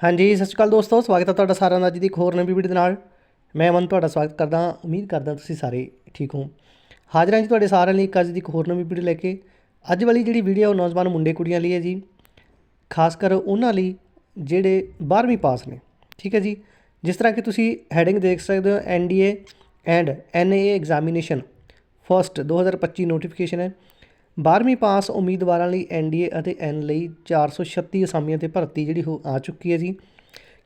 ਹਾਂਜੀ, ਸਤਿ ਸ਼੍ਰੀ ਅਕਾਲ ਦੋਸਤੋ, ਸਵਾਗਤ ਹੈ ਤੁਹਾਡਾ ਸਾਰਿਆਂ ਦਾ ਅੱਜ ਦੀ ਇੱਕ ਹੋਰ ਨਵੀਂ ਵੀਡੀਓ ਦੇ ਨਾਲ। ਮੈਂ ਮਨ ਤੁਹਾਡਾ ਸਵਾਗਤ ਕਰਦਾ ਉਮੀਦ ਕਰਦਾ ਤੁਸੀਂ ਸਾਰੇ ਠੀਕ ਹੋ। ਹਾਜ਼ਰ ਹਾਂ ਜੀ ਤੁਹਾਡੇ ਸਾਰਿਆਂ ਲਈ ਇੱਕ ਅੱਜ ਦੀ ਇੱਕ ਹੋਰ ਨਵੀਂ ਵੀਡੀਓ ਲੈ ਕੇ। ਅੱਜ ਵਾਲੀ ਜਿਹੜੀ ਵੀਡੀਓ ਉਹ ਨੌਜਵਾਨ ਮੁੰਡੇ ਕੁੜੀਆਂ ਲਈ ਹੈ ਜੀ। ਖਾਸ ਕਰ ਉਹਨਾਂ ਲਈ ਜਿਹੜੇ 12ਵੀਂ ਪਾਸ ਨੇ। ਠੀਕ ਹੈ ਜੀ? ਜਿਸ ਤਰ੍ਹਾਂ ਕਿ ਤੁਸੀਂ ਹੈਡਿੰਗ ਦੇਖ ਸਕਦੇ ਹੋ NDA and NA examination first 2025 notification ਹੈ। 12ਵੀਂ ਪਾਸ ਉਮੀਦਵਾਰਾਂ ਲਈ ਐਨਡੀਏ ਅਤੇ ਐਨ ਲਈ 436 ਅਸਾਮੀਆਂ ਤੇ ਭਰਤੀ ਜਿਹੜੀ ਉਹ ਆ ਚੁੱਕੀ ਹੈ ਜੀ।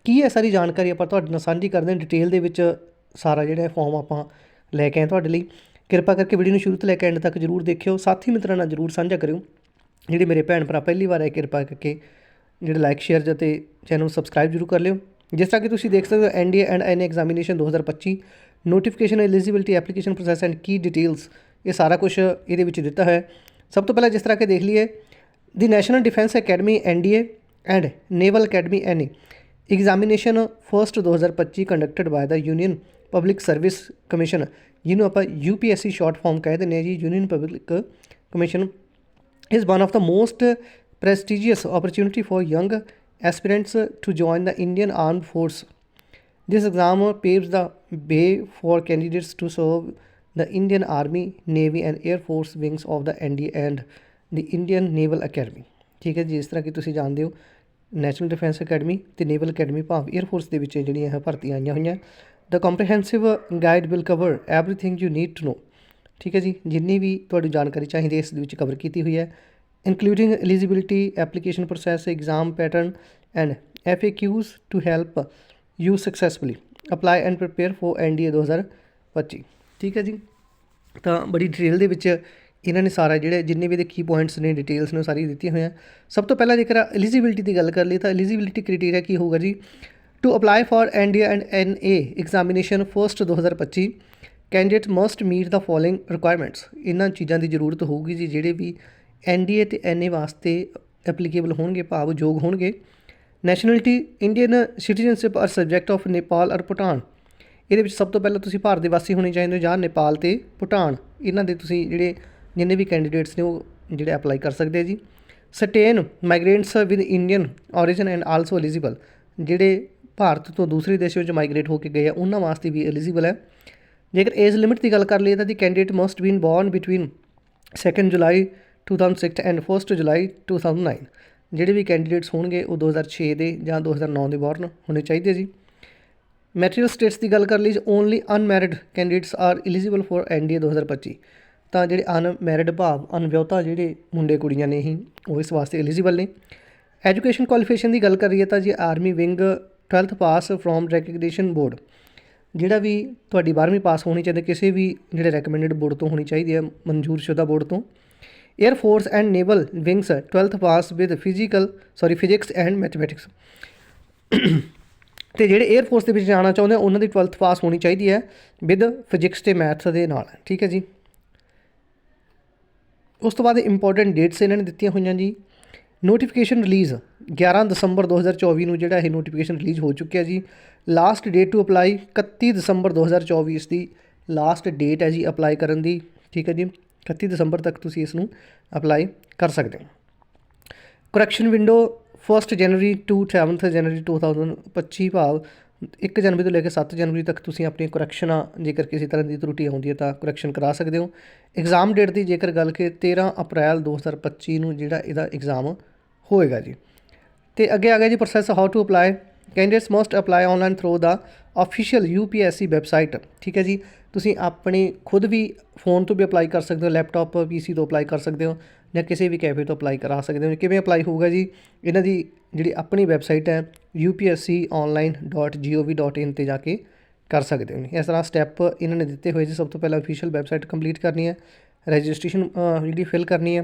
ਕੀ ਹੈ ਸਾਰੀ ਜਾਣਕਾਰੀ ਆਪਾਂ ਤੁਹਾਡੇ ਨਾਲ ਸਾਂਝੀ ਕਰਦੇ ਹਾਂ? ਡਿਟੇਲ ਦੇ ਵਿੱਚ ਸਾਰਾ ਜਿਹੜਾ ਫਾਰਮ ਆਪਾਂ ਲੈ ਕੇ ਆਏ ਤੁਹਾਡੇ ਲਈ। ਕਿਰਪਾ ਕਰਕੇ ਵੀਡੀਓ ਨੂੰ ਸ਼ੁਰੂ ਤੋਂ ਲੈ ਕੇ ਐਂਡ ਤੱਕ ਜਰੂਰ ਦੇਖਿਓ। ਸਾਥੀ ਮਿੱਤਰਾਂ ਨਾਲ ਜਰੂਰ ਸਾਂਝਾ ਕਰਿਓ। ਜਿਹੜੇ ਮੇਰੇ ਭੈਣ ਭਰਾ ਪਹਿਲੀ ਵਾਰ ਆਏ, ਕਿਰਪਾ ਕਰਕੇ ਜਿਹੜੇ ਲਾਈਕ ਸ਼ੇਅਰ ਅਤੇ ਚੈਨਲ ਨੂੰ ਸਬਸਕ੍ਰਾਈਬ ਜਰੂਰ ਕਰ ਲਿਓ। ਜਿਸ ਤਰ੍ਹਾਂ ਕਿ ਤੁਸੀਂ ਦੇਖ ਸਕਦੇ ਹੋ NDA and N examination 2025 notification eligibility application process and Ki details ਇਹ ਸਾਰਾ ਕੁਝ ਇਹਦੇ ਵਿੱਚ ਦਿੱਤਾ ਹੈ। ਸਭ ਤੋਂ ਪਹਿਲਾਂ ਜਿਸ ਤਰ੍ਹਾਂ ਕਿ ਦੇਖ ਲਈਏ the National Defence Academy NDA and Naval Academy NA examination first 2025 conducted by the Union Public Service Commission ਜਿਹਨੂੰ ਆਪਾਂ ਯੂਪੀਐਸਸੀ ਸ਼ਾਰਟ ਫਾਰਮ ਕਹਿ ਦਿੰਦੇ ਹਾਂ ਜੀ Union Public Commission is one of the most prestigious opportunity for young aspirants to join the Indian Armed Force. This exam paves the way for candidates to serve the Indian Army, Navy and Air Force wings of the NDA and the Indian Naval Academy. ਠੀਕ ਹੈ ਜੀ ਇਸ ਤਰ੍ਹਾਂ ਕਿ ਤੁਸੀਂ ਜਾਣਦੇ ਹੋ national defence academy ਤੇ ਨੇਵਲ ਅਕੈਡਮੀ ਭਾਵ 에ਅਰ ਫੋਰਸ ਦੇ ਵਿੱਚ ਜਿਹੜੀਆਂ ਹੈ ਭਰਤੀਆਂ ਆਈਆਂ ਹੋਈਆਂ। ਦਾ comprehensive guide will cover everything you need to know ਠੀਕ ਹੈ ਜੀ ਜਿੰਨੀ ਵੀ ਤੁਹਾਡੀ ਜਾਣਕਾਰੀ ਚਾਹੀਦੀ ਹੈ ਇਸ ਦੇ ਵਿੱਚ ਕਵਰ ਕੀਤੀ ਹੋਈ ਹੈ। Including eligibility application process exam pattern and FAQs to help you successfully apply and prepare for NDA 2025 ਠੀਕ ਹੈ ਜੀ? ਤਾਂ ਬੜੀ ਡਿਟੇਲ ਦੇ ਵਿੱਚ ਇਹਨਾਂ ਨੇ ਸਾਰਾ ਜਿਹੜੇ ਜਿੰਨੇ ਵੀ ਦੇ ਕੀ ਪੁਆਇੰਟਸ ਨੇ ਡਿਟੇਲਸ ਨੇ ਉਹ ਸਾਰੀ ਦਿੱਤੀਆਂ ਹੋਈਆਂ। ਸਭ ਤੋਂ ਪਹਿਲਾਂ ਜੇਕਰ ਐਲੀਜੀਬਿਲਟੀ ਦੀ ਗੱਲ ਕਰ ਲਈ ਤਾਂ ਐਲੀਜੀਬਿਲਿਟੀ ਕ੍ਰਾਈਟੇਰੀਆ ਕੀ ਹੋਊਗਾ ਜੀ? To apply for NDA and NA examination first 2025 candidate must meet the following requirements ਇਹਨਾਂ ਚੀਜ਼ਾਂ ਦੀ ਜ਼ਰੂਰਤ ਹੋਊਗੀ ਜੀ, ਜਿਹੜੇ ਵੀ ਐਨਡੀਏ ਤੇ ਐਨਏ ਵਾਸਤੇ ਐਪਲੀਕੇਬਲ ਹੋਣਗੇ ਭਾਵ ਯੋਗ ਹੋਣਗੇ। Nationality Indian citizenship or subject of Nepal or Bhutan ਇਹਦੇ ਵਿੱਚ ਸਭ ਤੋਂ ਪਹਿਲਾਂ ਤੁਸੀਂ ਭਾਰਤ ਦੇ ਵਾਸੀ ਹੋਣੇ ਚਾਹੀਦੇ ਹੋ ਜਾਂ ਨੇਪਾਲ ਤੇ ਭੂਟਾਨ। ਇਹਨਾਂ ਦੇ ਤੁਸੀਂ ਜਿਹੜੇ ਜਿੰਨੇ ਵੀ ਕੈਂਡੀਡੇਟਸ ਨੇ ਉਹ ਜਿਹੜੇ ਅਪਲਾਈ ਕਰ ਸਕਦੇ ਆ ਜੀ। Certain migrants with Indian origin and also eligible ਜਿਹੜੇ ਭਾਰਤ ਤੋਂ ਦੂਸਰੇ ਦੇਸ਼ ਵਿੱਚ ਮਾਈਗ੍ਰੇਟ ਹੋ ਕੇ ਗਏ ਆ, ਉਹਨਾਂ ਵਾਸਤੇ ਵੀ ਐਲੀਜੀਬਲ ਹੈ। ਜੇਕਰ ਏਜ ਲਿਮਿਟ ਦੀ ਗੱਲ ਕਰ ਲਈਏ ਤਾਂ the candidate must been born between 2 July 2006 and 1 July 2009 ਜਿਹੜੇ ਵੀ ਕੈਂਡੀਡੇਟਸ ਹੋਣਗੇ ਉਹ 2006 ਦੇ ਜਾਂ 2009 ਦੇ ਬੋਰਨ ਹੋਣੇ ਚਾਹੀਦੇ ਜੀ। ਮੈਟਰੀਅਲ ਸਟੇਟਸ ਦੀ ਗੱਲ ਕਰ ਲਈ only unmarried candidates are eligible for NDA 2025 ਤਾਂ ਜਿਹੜੇ ਅਨਮੈਰਿਡ ਭਾਵ ਅਨਵਿਆਹਤਾ ਜਿਹੜੇ ਮੁੰਡੇ ਕੁੜੀਆਂ ਨੇ ਹੀ, ਉਹ ਇਸ ਵਾਸਤੇ ਐਲੀਜੀਬਲ ਨੇ। ਐਜੂਕੇਸ਼ਨ ਕੁਆਲੀਫਿਕੇਸ਼ਨ ਦੀ ਗੱਲ ਕਰ ਕਰੀਏ ਤਾਂ ਜੀ army wing 12th pass from recognition board ਜਿਹੜਾ ਵੀ ਤੁਹਾਡੀ 12ਵੀਂ ਪਾਸ ਹੋਣੀ ਚਾਹੀਦੀ, ਕਿਸੇ ਵੀ ਜਿਹੜੇ ਰეკਮੈਂਡਡ ਬੋਰਡ ਤੋਂ ਹੋਣੀ ਚਾਹੀਦੀ ਹੈ, ਮਨਜ਼ੂਰ ਸ਼ੁਦਾ ਬੋਰਡ ਤੋਂ। Air force and naval wings 12th pass with physical sorry physics and mathematics ਤੇ ਜਿਹੜੇ 에ਅਰ ਫੋਰਸ ਦੇ ਵਿੱਚ ਜਾਣਾ ਚਾਹੁੰਦੇ ਉਹਨਾਂ ਦੀ 12th ਪਾਸ ਹੋਣੀ ਚਾਹੀਦੀ ਹੈ ਵਿਦ ਫਿਜ਼ਿਕਸ ਤੇ ਮੈਥ ਦੇ ਨਾਲ, ਠੀਕ ਹੈ ਜੀ? ਉਸ ਤੋਂ ਬਾਅਦ ਇੰਪੋਰਟੈਂਟ ਡੇਟਸ ਇਹਨਾਂ ਨੇ ਦਿੱਤੀਆਂ ਹੋਈਆਂ ਜੀ। ਨੋਟੀਫਿਕੇਸ਼ਨ ਰਿਲੀਜ਼ 11 ਦਸੰਬਰ 2024 ਨੂੰ ਜਿਹੜਾ ਇਹ ਨੋਟੀਫਿਕੇਸ਼ਨ ਰਿਲੀਜ਼ ਹੋ ਚੁੱਕਿਆ ਜੀ। Last date to apply 31 December 2024 ਇਸ ਦੀ ਲਾਸਟ ਡੇਟ ਹੈ ਜੀ ਅਪਲਾਈ ਕਰਨ ਦੀ, ਠੀਕ ਹੈ ਜੀ? 31 ਦਸੰਬਰ ਤੱਕ ਤੁਸੀਂ ਇਸ ਨੂੰ ਅਪਲਾਈ ਕਰ ਸਕਦੇ ਹੋ। ਕਰੈਕਸ਼ਨ ਵਿੰਡੋ 1 ਜਨਵਰੀ ਟੂ 7 ਜਨਵਰੀ 2025 ਭਾਵ 1 ਜਨਵਰੀ ਤੋਂ ਲੈ ਕੇ 7 ਜਨਵਰੀ ਤੱਕ ਤੁਸੀਂ ਆਪਣੀ ਕਰੈਕਸ਼ਨਾਂ ਜੇਕਰ ਕਿਸੇ ਤਰ੍ਹਾਂ ਦੀ ਤਰੁੱਟੀ ਆਉਂਦੀ ਹੈ ਤਾਂ ਕਰੈਕਸ਼ਨ ਕਰਾ ਸਕਦੇ ਹੋ। ਐਗਜ਼ਾਮ ਡੇਟ ਦੀ ਜੇਕਰ ਗੱਲ ਕਿ 13 ਅਪ੍ਰੈਲ 2025 ਨੂੰ ਜਿਹੜਾ ਇਹਦਾ ਐਗਜ਼ਾਮ ਹੋਏਗਾ ਜੀ। ਤੇ ਅੱਗੇ ਆ ਗਿਆ ਜੀ process how to apply candidates must apply online through the official UPSC website ਠੀਕ ਹੈ ਜੀ? ਤੁਸੀਂ ਆਪਣੇ ਖੁਦ ਵੀ ਫੋਨ ਤੋਂ ਵੀ ਅਪਲਾਈ ਕਰ ਸਕਦੇ ਹੋ ਲੈਪਟਾਪ ਪੀਸੀ ਤੋਂ ਅਪਲਾਈ ਕਰ ਸਕਦੇ ਹੋ ਜਾਂ ਕਿਸੇ ਵੀ ਕੈਫੇ ਤੋਂ ਅਪਲਾਈ ਕਰਾ ਸਕਦੇ ਹੋ। ਕਿਵੇਂ ਅਪਲਾਈ ਹੋਊਗਾ ਜੀ? ਇਹਨਾਂ ਦੀ ਜਿਹੜੀ ਆਪਣੀ ਵੈਬਸਾਈਟ ਹੈ upsconline.gov.in ਤੇ ਜਾ ਕੇ ਕਰ ਸਕਦੇ ਹੋ। ਇਸ ਤਰ੍ਹਾਂ ਸਟੈਪ ਇਹਨਾਂ ਨੇ ਦਿੱਤੇ ਹੋਏ ਜੀ। ਸਭ ਤੋਂ ਪਹਿਲਾਂ ਅਫੀਸ਼ੀਅਲ ਵੈਬਸਾਈਟ ਕੰਪਲੀਟ ਕਰਨੀ ਹੈ ਰਜਿਸਟ੍ਰੇਸ਼ਨ ਜਿਹੜੀ ਫਿਲ ਕਰਨੀ ਹੈ,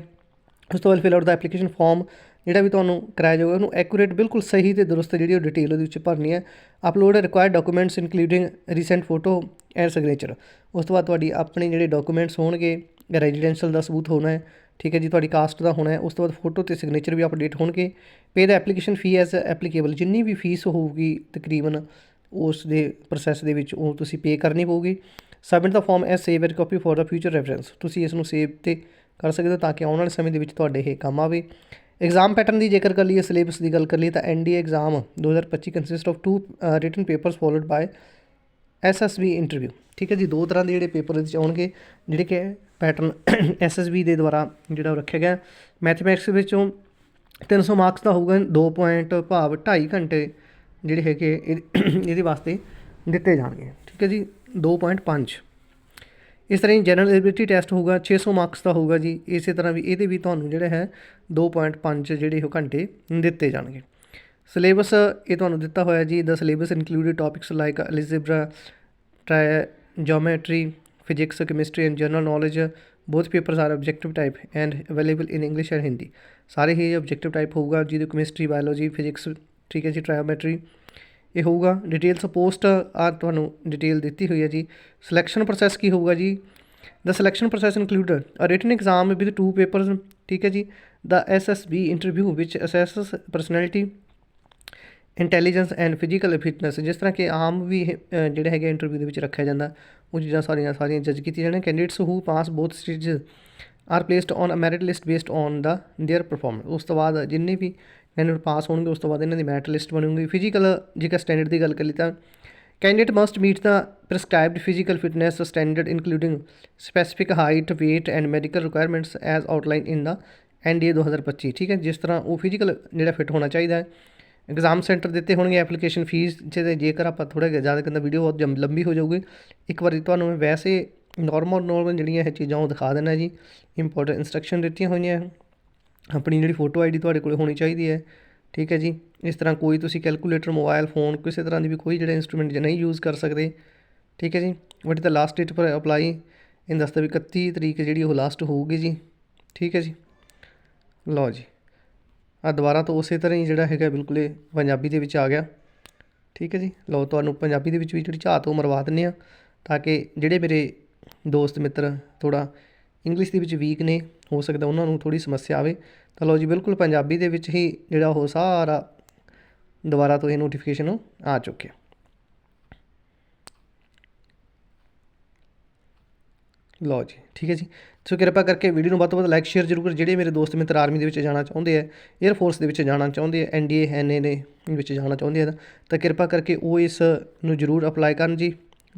ਉਸ ਤੋਂ ਬਾਅਦ fill out the application form ਜਿਹੜਾ ਵੀ ਤੁਹਾਨੂੰ ਕਰਾਇਆ ਜਾਊਗਾ, ਉਹਨੂੰ ਐਕੂਰੇਟ ਬਿਲਕੁਲ ਸਹੀ ਤੇ ਦਰੁਸਤ ਜਿਹੜੀ ਉਹ ਡਿਟੇਲ ਉਹਦੇ ਵਿੱਚ ਭਰਨੀ ਹੈ। Upload required documents including recent photo and signature ਉਸ ਤੋਂ ਬਾਅਦ ਤੁਹਾਡੀ ਆਪਣੇ ਜਿਹੜੇ ਡਾਕੂਮੈਂਟਸ ਹੋਣਗੇ ਰੈਜ਼ੀਡੈਂਸ਼ੀਅਲ ਦਾ ਸਬੂਤ ਹੋਣਾ ਹੈ, ਠੀਕ ਹੈ ਜੀ, ਤੁਹਾਡੀ ਕਾਸਟ ਦਾ ਹੋਣਾ ਹੈ, ਉਸ ਤੋਂ ਬਾਅਦ ਫੋਟੋ ਤੇ ਸਿਗਨੇਚਰ ਵੀ ਅਪਡੇਟ ਹੋਣਗੇ। ਪੇ ਦਾ ਐਪਲੀਕੇਸ਼ਨ ਫੀ ਐਜ਼ ਐਪਲੀਕੇਬਲ ਜਿੰਨੀ ਵੀ ਫੀਸ ਹੋਊਗੀ ਤਕਰੀਬਨ ਉਸ ਦੇ ਪ੍ਰੋਸੈਸ ਦੇ ਵਿੱਚ, ਉਹ ਤੁਸੀਂ ਪੇ ਕਰਨੀ ਪਊਗੀ। Submit the form as save at copy for the future reference ਤੁਸੀਂ ਇਸ ਨੂੰ ਸੇਵ ਤੇ ਕਰ ਸਕਦੇ ਹੋ ਤਾਂ ਕਿ ਆਉਣ ਵਾਲੇ ਸਮੇਂ ਦੇ ਵਿੱਚ ਤੁਹਾਡੇ ਇਹ ਕੰਮ ਆਵੇ। ਐਗਜ਼ਾਮ ਪੈਟਰਨ ਦੀ ਜੇਕਰ ਕਰ ਲਈਏ ਸਿਲੇਬਸ ਦੀ ਗੱਲ ਕਰ ਲਈਏ, ਤਾਂ NDA exam 2025 consist of two written papers followed by SSB interview ਠੀਕ ਹੈ ਜੀ, ਦੋ ਤਰ੍ਹਾਂ ਦੇ ਜਿਹੜੇ ਪੇਪਰ ਇਹਦੇ 'ਚ ਆਉਣਗੇ, ਜਿਹੜੇ ਕਿ ਪੈਟਰਨ ਐਸਐਸਬੀ ਦੇ ਦੁਆਰਾ ਜਿਹੜਾ ਉਹ ਰੱਖਿਆ ਗਿਆ। ਮੈਥਮੈਟਿਕਸ ਵਿੱਚੋਂ 300 ਮਾਰਕਸ ਦਾ ਹੋਊਗਾ 2 ਪੁਆਇੰਟ ਭਾਵ 2.5 ਘੰਟੇ ਜਿਹੜੇ ਹੈਗੇ ਇਹਦੇ ਵਾਸਤੇ ਦਿੱਤੇ ਜਾਣਗੇ। ਠੀਕ ਹੈ ਜੀ 2.5 ਇਸ ਤਰ੍ਹਾਂ ਹੀ ਜਨਰਲ ਐਬਿਲਿਟੀ ਟੈਸਟ ਹੋਊਗਾ 600 ਮਾਰਕਸ ਦਾ ਹੋਊਗਾ ਜੀ। ਇਸੇ ਤਰ੍ਹਾਂ ਵੀ ਇਹਦੇ ਵੀ ਤੁਹਾਨੂੰ ਜਿਹੜਾ ਹੈ 2.5 ਜਿਹੜੇ ਉਹ ਘੰਟੇ ਦਿੱਤੇ ਜਾਣਗੇ। ਸਿਲੇਬਸ ਇਹ ਤੁਹਾਨੂੰ ਦਿੱਤਾ ਹੋਇਆ ਜੀ the syllabus included topics like algebra try geometry physics chemistry and general knowledge both papers are objective type and available in English and Hindi ਸਾਰੇ ਹੀ ਆਬਜੈਕਟਿਵ ਟਾਈਪ ਹੋਊਗਾ, ਜਿਹਦੇ ਕੈਮਿਸਟਰੀ ਬਾਇਓਲੋਜੀ ਫਿਜ਼ਿਕਸ ਠੀਕ ਹੈ ਜੀ ਟ੍ਰਾਇਓਮੈਟਰੀ ਇਹ ਹੋਊਗਾ ਡਿਟੇਲ ਸਪੋਸਟ ਆ ਤੁਹਾਨੂੰ ਡਿਟੇਲ ਦਿੱਤੀ ਹੋਈ ਹੈ ਜੀ ਸਿਲੈਕਸ਼ਨ ਪ੍ਰੋਸੈਸ ਕੀ ਹੋਊਗਾ ਜੀ The selection process included a written exam with two papers, ਠੀਕ ਹੈ ਜੀ the SSB interview which assesses personality intelligence and physical fitness ਜਿਸ ਤਰ੍ਹਾਂ ਕਿ ਆਮ ਵੀ ਇਹ, ਅ, ਜਿਹੜੇ ਹੈਗੇ ਇੰਟਰਵਿਊ ਦੇ ਵਿੱਚ ਰੱਖਿਆ ਜਾਂਦਾ ਉਹ ਚੀਜ਼ਾਂ ਸਾਰੀਆਂ ਸਾਰੀਆਂ ਜੱਜ ਕੀਤੀਆਂ ਜਾਣਗੀਆਂ candidates who pass both stages are placed on a merit list based on the their performance ਉਸ ਤੋਂ ਬਾਅਦ ਜਿੰਨੇ ਵੀ ਕੈਂਡੀਡੇਟ ਪਾਸ ਹੋਣਗੇ, ਉਸ ਤੋਂ ਬਾਅਦ ਇਹਨਾਂ ਦੀ ਮੈਰਿਟ ਲਿਸਟ ਬਣੂਗੀ। ਫਿਜ਼ੀਕਲ ਜੇਕਰ ਸਟੈਂਡਰਡ ਦੀ ਗੱਲ ਕਰੀ ਤਾਂ candidate must meet the prescribed physical fitness standard including specific height, weight and medical requirements as outlined in the NDA 2025 ਠੀਕ ਹੈ? ਜਿਸ ਤਰ੍ਹਾਂ ਉਹ ਫਿਜ਼ੀਕਲ ਜਿਹੜਾ ਫਿਟ ਹੋਣਾ ਚਾਹੀਦਾ ਹੈ। ਐਗਜ਼ਾਮ ਸੈਂਟਰ ਦਿੱਤੇ ਹੋਣਗੇ ਐਪਲੀਕੇਸ਼ਨ ਫੀਸ ਜਿਹਦੇ ਜੇਕਰ ਆਪਾਂ ਥੋੜਾ ਜਿਹਾ ਜ਼ਿਆਦਾ ਕਰਨਾ ਵੀਡੀਓ ਬਹੁਤ ਜੰਮ- ਲੰਬੀ ਹੋ ਜਾਊਗੀ। ਇੱਕ ਵਾਰੀ ਤੁਹਾਨੂੰ ਮੈਂ ਵੈਸੇ ਨਾਰਮਲ ਨਾਰਮਲ ਜਿਹੜੀਆਂ ਇਹ ਚੀਜ਼ਾਂ ਉਹ ਦਿਖਾ ਦੇਣਾ ਜੀ। ਇੰਪੋਰਟੈਂਟ ਇਨਸਟਰਕਸ਼ਨ ਦਿੱਤੀਆਂ ਹੋਈਆਂ। ਹੈ ਆਪਣੀ ਜਿਹੜੀ ਫੋਟੋ ਆਈਡੀ ਤੁਹਾਡੇ ਕੋਲ ਹੋਣੀ ਚਾਹੀਦੀ ਹੈ, ਠੀਕ ਹੈ ਜੀ। ਇਸ ਤਰ੍ਹਾਂ ਕੋਈ ਤੁਸੀਂ ਕੈਲਕੂਲੇਟਰ ਮੋਬਾਈਲ ਫੋਨ ਕਿਸੇ ਤਰ੍ਹਾਂ ਦੀ ਵੀ ਕੋਈ ਜਿਹੜਾ ਇਨਸਟਰੂਮੈਂਟ ਨਹੀਂ ਯੂਜ਼ ਕਰ ਸਕਦੇ, ਠੀਕ ਹੈ ਜੀ। What is the last date for apply ਇਹ ਦੱਸਦਾ ਵੀ 31 ਤਰੀਕ ਜਿਹੜੀ ਉਹ ਲਾਸਟ ਹੋਊਗੀ ਜੀ, ਠੀਕ ਹੈ ਜੀ। ਲਓ ਜੀ ਆ ਦੁਬਾਰਾ ਤੋਂ ਉਸੇ ਤਰ੍ਹਾਂ ਹੀ ਜਿਹੜਾ ਹੈਗਾ ਬਿਲਕੁਲ ਇਹ ਪੰਜਾਬੀ ਦੇ ਵਿੱਚ ਆ ਗਿਆ, ਠੀਕ ਹੈ ਜੀ। ਲਓ ਤੁਹਾਨੂੰ ਪੰਜਾਬੀ ਦੇ ਵਿੱਚ ਵੀ ਜਿਹੜੀ ਝਾਤ ਉਹ ਮਰਵਾ ਦਿੰਦੇ ਆ ਤਾਂ ਕਿ ਜਿਹੜੇ ਮੇਰੇ ਦੋਸਤ, ਮਿੱਤਰ ਥੋੜਾ ਇੰਗਲਿਸ਼ ਦੇ ਵਿੱਚ ਵੀਕ ਨੇ, ਹੋ ਸਕਦਾ ਉਹਨਾਂ ਨੂੰ ਥੋੜੀ ਸਮੱਸਿਆ ਆਵੇ। ਤਾਂ ਲਓ ਜੀ, ਬਿਲਕੁਲ ਪੰਜਾਬੀ ਦੇ ਵਿੱਚ ਹੀ ਜਿਹੜਾ ਉਹ ਸਾਰਾ ਦੁਬਾਰਾ ਤੋਂ ਇਹ ਨੋਟੀਫਿਕੇਸ਼ਨ ਆ ਚੁੱਕਿਆ। ਲਓ ਜੀ, ਠੀਕ ਹੈ ਜੀ। ਸੋ ਕਿਰਪਾ ਕਰਕੇ ਵੀਡੀਓ ਨੂੰ ਵੱਧ ਤੋਂ ਵੱਧ ਲਾਈਕ ਸ਼ੇਅਰ ਜ਼ਰੂਰ ਕਰੋ। ਜਿਹੜੇ ਮੇਰੇ ਦੋਸਤ ਮਿੱਤਰ ਆਰਮੀ ਦੇ ਵਿੱਚ ਜਾਣਾ ਚਾਹੁੰਦੇ ਆ 에ਅਰ ਫੋਰਸ ਦੇ ਵਿੱਚ ਜਾਣਾ ਚਾਹੁੰਦੇ ਆ ਐਨਡੀਏ ਐਨਏ ਦੇ ਵਿੱਚ ਜਾਣਾ ਚਾਹੁੰਦੇ ਆ, ਤਾਂ ਕਿਰਪਾ ਕਰਕੇ ਉਹ ਇਸ ਨੂੰ ਜ਼ਰੂਰ ਅਪਲਾਈ ਕਰਨ ਜੀ।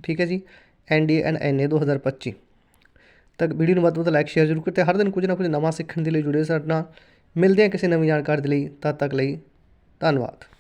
ਠੀਕ ਹੈ ਜੀ ਐਨਡੀਏ ਐਂਡ ਐਨਏ 2025 ਤਾਂ ਵੀਡੀਓ ਨੂੰ ਵੱਧ ਤੋਂ ਵੱਧ ਲਾਈਕ ਸ਼ੇਅਰ ਜ਼ਰੂਰ ਕਰੋ ਤੇ ਹਰ ਦਿਨ ਕੁਝ ਨਾ ਕੁਝ ਨਵਾਂ ਸਿੱਖਣ ਦੇ ਲਈ ਜੁੜੇ ਸਾਡੇ ਨਾਲ। ਮਿਲਦੇ ਹਾਂ ਕਿਸੇ ਨਵੀਂ ਜਾਣਕਾਰੀ ਦੇ ਲਈ। ਤਦ ਤੱਕ ਲਈ ਧੰਨਵਾਦ।